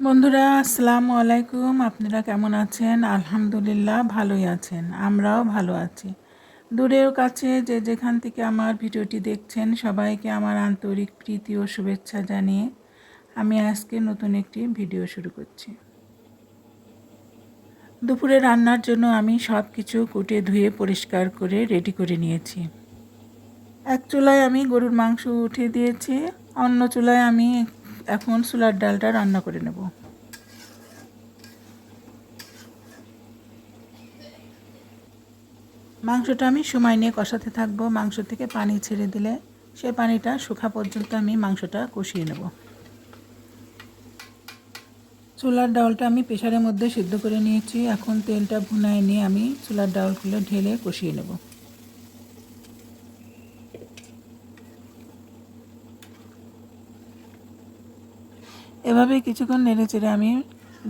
বন্ধুরা, আসসালামু আলাইকুম। আপনারা কেমন আছেন? আলহামদুলিল্লাহ, ভালোই আছেন। আমরাও ভালো আছি। দূরের কাছে যে যেখান থেকে আমার ভিডিওটি দেখছেন, সবাইকে আমার আন্তরিক প্রীতি ও শুভেচ্ছা জানিয়ে আমি আজকে নতুন একটি ভিডিও শুরু করছি। দুপুরে রান্নার জন্য আমি সব কিছু কুটে ধুয়ে পরিষ্কার করে রেডি করে নিয়েছি। এক চুলায় আমি গরুর মাংস উঠে দিয়েছি। অন্য চুলায় আমি এখন চুলার ডালটা রান্না করে নেব। মাংসটা আমি সময় নিয়ে কষাতে থাকব। মাংস থেকে পানি ছেড়ে দিলে সে পানিটা শুকা পর্যন্ত আমি মাংসটা কষিয়ে নেব। চুলার ডাউলটা আমি প্রেশারের মধ্যে সিদ্ধ করে নিয়েছি। এখন তেলটা ভুনায় নিয়ে আমি চুলার ডাউলগুলো ঢেলে কষিয়ে নেব। এভাবে কিছুক্ষণ নেড়ে চেড়ে আমি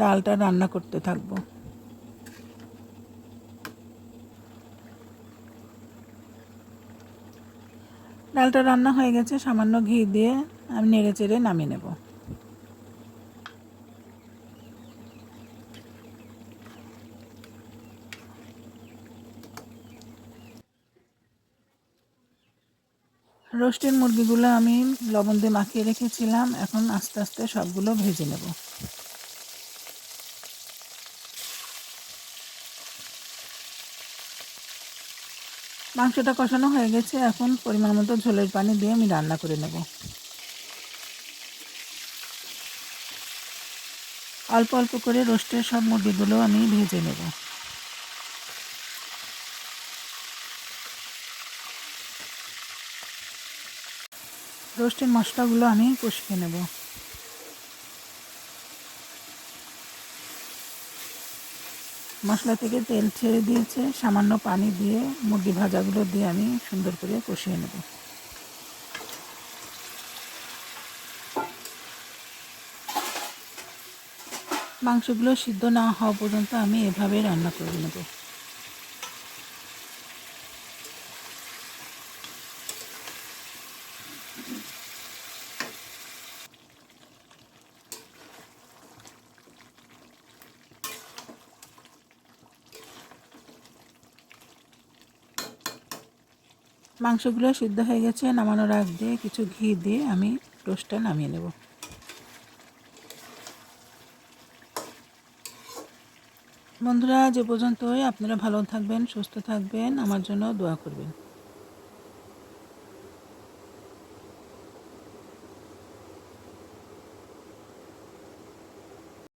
ডালটা রান্না করতে থাকব। ডালটা রান্না হয়ে গেছে, সামান্য ঘি দিয়ে আমি নেড়ে চেড়ে নামিয়ে নেব। রোস্টের মুরগিগুলো আমি লবণ দিয়ে মাখিয়ে রেখেছিলাম। এখন আস্তে আস্তে সবগুলো ভেজে নেব। মাংসটা কষানো হয়ে গেছে। এখন পরিমাণ মতো ঝোলের পানি দিয়ে আমি রান্না করে নেব। অল্প অল্প করে রোস্টের সব মুরগিগুলো আমি ভেজে নেব। রোস্টের মশলাগুলো আমি কষিয়ে নেব। মশলা থেকে তেল ছেড়ে দিয়েছে, সামান্য পানি দিয়ে, মুরগি ভাজাগুলো দিয়ে আমি সুন্দর করে কষিয়ে নেব। মাংসগুলো সিদ্ধ না হওয়া পর্যন্ত আমি এভাবে রান্না করে নেব। মাংসগুলো সিদ্ধ হয়ে গেছে, নামানোর আগ দিয়ে কিছু ঘি দিয়ে আমি টোস্টটা নামিয়ে নেব। বন্ধুরা যে পর্যন্তই। আপনারা ভালো থাকবেন, সুস্থ থাকবেন। আমার জন্য দোয়া করবেন।